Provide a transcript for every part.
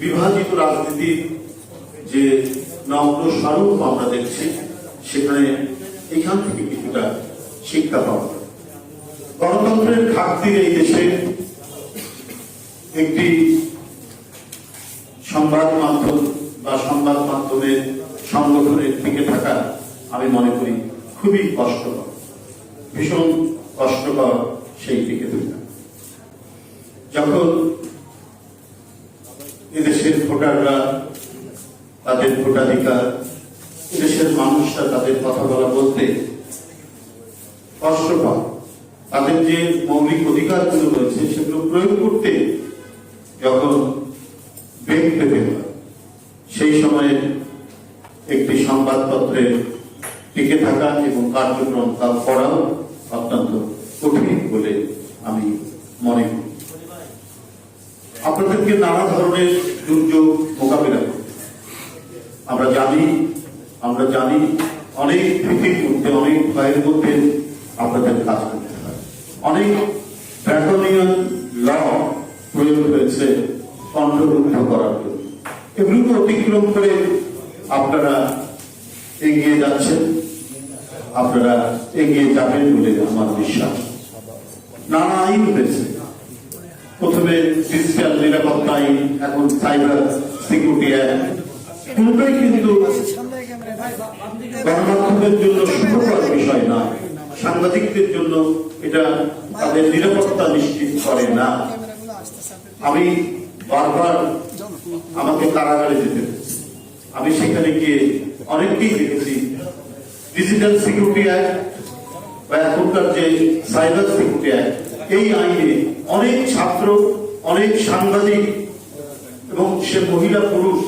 বিভাজিত রাজনীতির যে নগ্ন স্বরূপ আমরা দেখছি, সেখানে এখান থেকে কিছুটা শিক্ষা পাওয়া। গণতন্ত্রের ঘাটতির এই দেশে একটি সংবাদ মাধ্যম বা সংবাদ মাধ্যমের সংগঠনের টিকে থাকা আমি মনে করি খুবই কষ্টকর, ভীষণ কষ্টকর সেই টিকে থাকা যখন এদেশের ভোটাররা তাদের ভোটাধিকার, এদেশের মানুষরা তাদের কথা বলা বলতে কষ্ট পায়। তাদের যে মৌলিক অধিকারগুলো রয়েছে সেগুলো প্রয়োগ করতে যখন বেগ পেতে হয়, সেই সময়ে একটি সংবাদপত্রে টিকে থাকা এবং কার্যক্রম তা করাও অত্যন্ত কঠিন বলে আমি মনে করি। আপনাদেরকে নানা ধরনের দুর্যোগ মোকাবিলা করতে আমরা জানি আমরা জানি অনেক ভীতির মধ্যে, অনেক ভয়ের মধ্যে আপনাদের কাজ করতে হয় অনেক ড্রাকোনিয়ান ল প্রয়োগ হয়েছে কণ্ঠরুদ্ধ করার জন্য। এগুলোকে অতিক্রম করে আপনারা এগিয়ে যাচ্ছেন। আপনারা এগিয়ে যাবেন বলে আমার বিশ্বাস। নানা আইন হয়েছে। প্রথমে ডিজিটাল নিরাপত্তা আইন এখন সাইবার সিকিউরিটি অ্যাক্ট কোনটাই কিন্তু গণমাধ্যমের জন্য সুখকর বিষয় না, সাংবাদিকদের জন্য এটা তাদের নিরাপত্তা নিশ্চিত করে না। আমি বারবার আমাকে কারাগারে যেতে আমি সেখানে গিয়ে অনেককেই দেখেছি। ডিজিটাল সিকিউরিটি অ্যাক্ট বা এখনকার যে সাইবার সিকিউরিটি অ্যাক্ট এই আইনে অনেক ছাত্র, অনেক সাংবাদিক এবং সে মহিলা পুরুষ,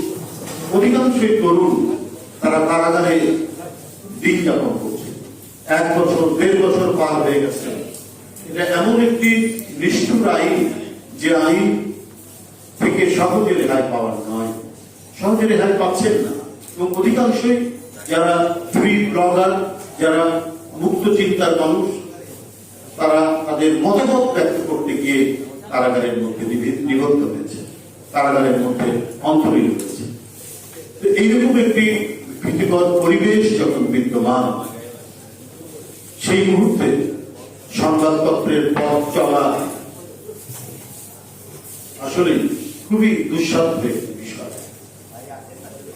অধিকাংশই তরুণ, তারা কারাগারে দিন যাপন করছে। এক বছর, দেড় বছর পার হয়ে গেছে। এটা এমন একটি নিষ্ঠুর আইন যে আইন থেকে সহজে রেহাই পাওয়ার নয়। সহজে রেহাই পাচ্ছেন না। এবং অধিকাংশই যারা ফ্রি ব্লগার যারা মুক্ত চিন্তার মানুষ, তারা তাদের মতামত ব্যক্ত করতে গিয়ে কারাগারের মধ্যে নিবি- নিবদ্ধ হয়েছে। কারাগারের মধ্যে অন্তরীণ হয়েছে। তো এইরকম একটি ভীতিকর পরিবেশ যখন বিদ্যমান, সেই মুহূর্তে সংবাদপত্রের পথ চলা আসলে খুবই দুঃসাধ্য একটি বিষয়।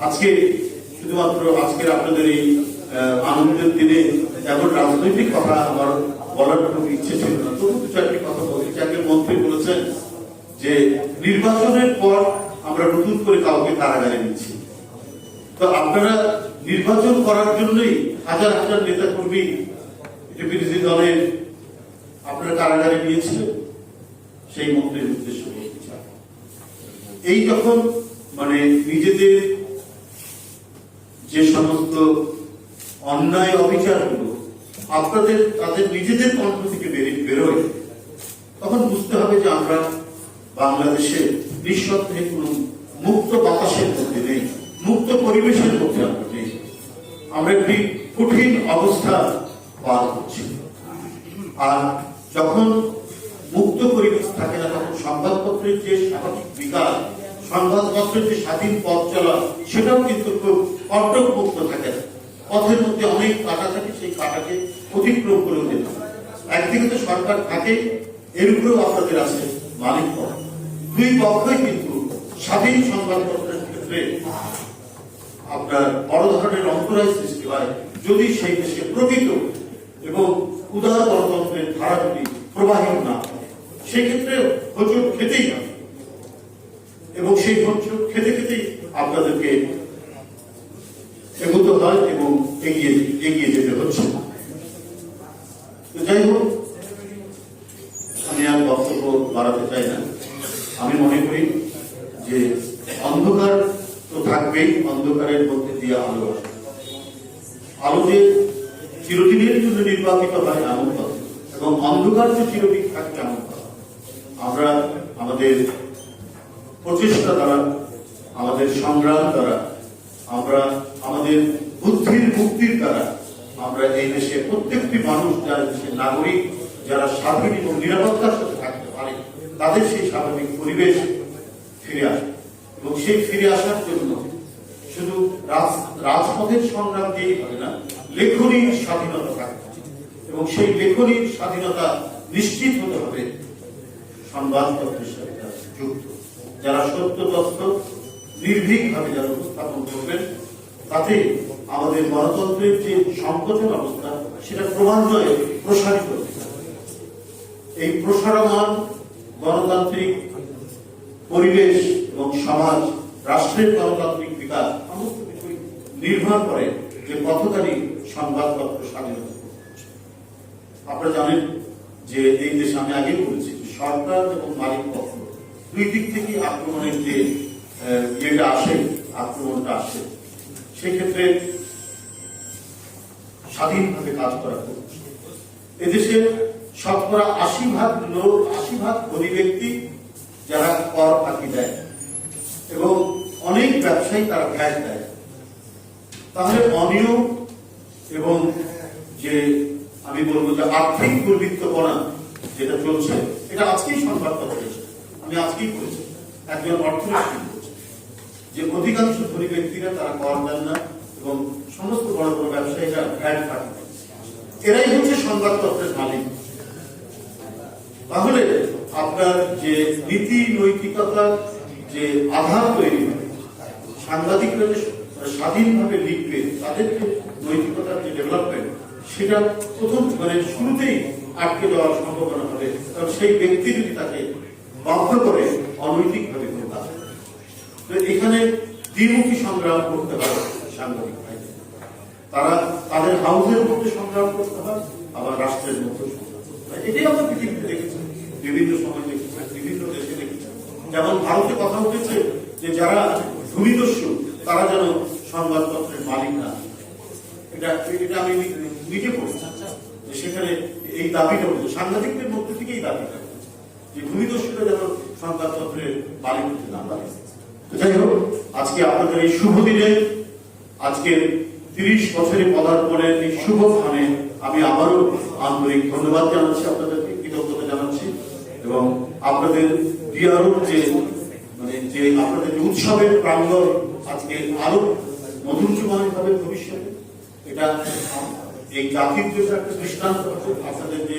আজকে শুধুমাত্র আজকের আপনাদের এই আনন্দের দিনে এখন রাজনৈতিক কথা আমার বলার ইচ্ছে ছিল না। তবু দু চারটি কথা চাই। একজন মন্ত্রী বলেছেন যে, নির্বাচনের পর আমরা নতুন করে কাউকে কারাগারে নিচ্ছি। তো আপনারা নির্বাচন করার জন্যই হাজার হাজার নেতা কর্মী বিরোধী দলের আপনারা কারাগারে নিয়েছিলেন। সেই মন্ত্রীর উদ্দেশ্য এই যখন মানে নিজেদের যে সমস্ত অন্যায় অবিচারগুলো আপনাদের, তাদের নিজেদের কণ্ঠ থেকে বেরিয়ে। তখন বুঝতে হবে যে আমরা বাংলাদেশে নিঃসন্দেহে কোনো মুক্ত বাতাসের মধ্যে নেই, মুক্ত পরিবেশের মধ্যে আমরা নেই। আমরা একটি কঠিন অবস্থা পার করছি। আর যখন মুক্ত পরিবেশ থাকে না, তখন সংবাদপত্রের যে স্বাভাবিক বিকাশ, সংবাদপত্রের যে স্বাধীন পথ চলা, সেটাও কিন্তু খুব কটক মুক্ত থাকে না। পথের মধ্যে অনেক কাটা থাকে, সেই কাটাকে অতিক্রম করে যেতে একদিকে তো সরকার থাকে, এর উপরেও আপনাদের আছে মালিক পক্ষ দুই পক্ষই কিন্তু স্বাধীন সংবাদপত্রের ক্ষেত্রে আপনার বড় ধরনের অন্তরায় সৃষ্টি হয়, যদি সেই দেশে প্রকৃত এবং উদার গণতন্ত্রের ধারাগুলি প্রবাহিত না সেক্ষেত্রে হোঁচট খেতেই হবে। এবং সেই হোঁচট খেতে খেতেই আপনাদেরকে এগোতে হয় এবং এগিয়ে এগিয়ে যেতে হচ্ছে। যাই হোক, আমি আর বক্তব্য বাড়াতে চাই না। আমি মনে করি যে অন্ধকার তো থাকবেই, অন্ধকারের মধ্যে দিয়ে আলো আসে আলো যে চিরদিনের জন্য নির্বাচিত হয়, এমন কথা এবং অন্ধকার যে চিরদিন থাকবে, এমন কথা আমরা আমাদের প্রচেষ্টা দ্বারা, আমাদের সংগ্রাম দ্বারা আমরা আমাদের বুদ্ধির মুক্তির দ্বারা আমরা এই দেশে প্রত্যেকটি মানুষ, যারা দেশের নাগরিক, যারা স্বাধীন এবং নিরাপত্তার সাথে থাকতে পারে, তাদের সেই স্বাভাবিক পরিবেশ ফিরে আসে এবং সেই ফিরে আসার জন্য শুধু রাজপথের সংগ্রাম দিয়েই হবে না, লেখনীর স্বাধীনতা থাকতে। এবং সেই লেখনীর স্বাধীনতা নিশ্চিত হতে হবে সংবাদপত্রের সাথে যুক্ত যারা সত্য তথ্য নির্ভীকভাবে যারা উপস্থাপন করবেন, তাতে আমাদের গণতন্ত্রের যে সংকোচন অবস্থা, সেটা ক্রমান্বয়ে প্রসারিত এই প্রসারমান গণতান্ত্রিক পরিবেশ এবং সমাজ, রাষ্ট্রের গণতান্ত্রিক বিকাশ, সমস্ত কিছুই নির্ভর করে যে কতখানি সংবাদপত্র স্বাধীনতা আপনারা জানেন যে এই দেশে আমি আগেই বলেছি সরকার এবং মালিক পক্ষ দুই দিক থেকে আক্রমণের যে ইয়েটা আসে, আক্রমণটা আসে। সেক্ষেত্রে স্বাধীনভাবে কাজ করা এদেশে শতকরা আশি ভাগ লোক, আশি ভাগ ব্যক্তি যারা কর ফাঁকি দেয় এবং অনেক ব্যবসায়ী তারা ভ্যাট দেয়। তাহলে অনিয়ম এবং যে আমি বলব যে আর্থিক দুর্বৃত্তপনা যেটা চলছে, এটা আজকেই সংবাদপত্র আমি আজকেই পড়েছি একজন অর্থনীতি যে অধিকাংশ ধনী ব্যক্তিরা তারা কর দেন না এবং সমস্ত বড় বড় ব্যবসায়ীরা ভ্যাট দেয়। এরাই হচ্ছে সংবাদপত্রের মালিক তাহলে আপনার যে নীতি নৈতিকতার যে আধার তৈরি হবে সাংবাদিকরা যে স্বাধীনভাবে লিখবে তাদের যে নৈতিকতার যে ডেভেলপমেন্ট সেটা প্রথম মানে শুরুতেই আটকে দেওয়ার সম্ভাবনা হবে কারণ সেই ব্যক্তি যদি তাকে বাধ্য করে, অনৈতিকভাবে করে। এখানে দ্বিমুখী সংগ্রাম করতে হবে সাংবাদিক ভাইদের। তারা তাদের হাউসের মধ্যে সংগ্রাম করতে হয়, আবার রাষ্ট্রের মধ্যে সংগ্রাম করতে হয়। এটাই আমরা পৃথিবীতে দেখেছি, বিভিন্ন সময় দেখেছি, বিভিন্ন দেশে দেখেছি। যেমন ভারতে কথা উঠেছে যে যারা ভূমিদস্যু, তারা যেন সংবাদপত্রের মালিক না এটা এটা আমি নিজে পড়ছি। সেখানে এই দাবিটা উঠেছে, সাংবাদিকদের মধ্যে থেকেই দাবিটা যে ভূমিদস্যুরা যেন সংবাদপত্রের মালিক হতে না পারে। যাই হোক আজকে আপনাদের এই শুভ দিনে, আজকের তিরিশ বছরে পদার্পণের এই শুভ স্থানে আমি আবারও আন্তরিক ধন্যবাদ জানাচ্ছি, আপনাদেরকে কৃতজ্ঞতা জানাচ্ছি এবং আপনাদের ডিআরওর যে মানে যে আপনাদের যে উৎসবের প্রাঙ্গণ আজকে আরও মধুর্যময় হবে ভবিষ্যতে, এটা এই জাতির জন্য একটা দৃষ্টান্ত, আপনাদের যে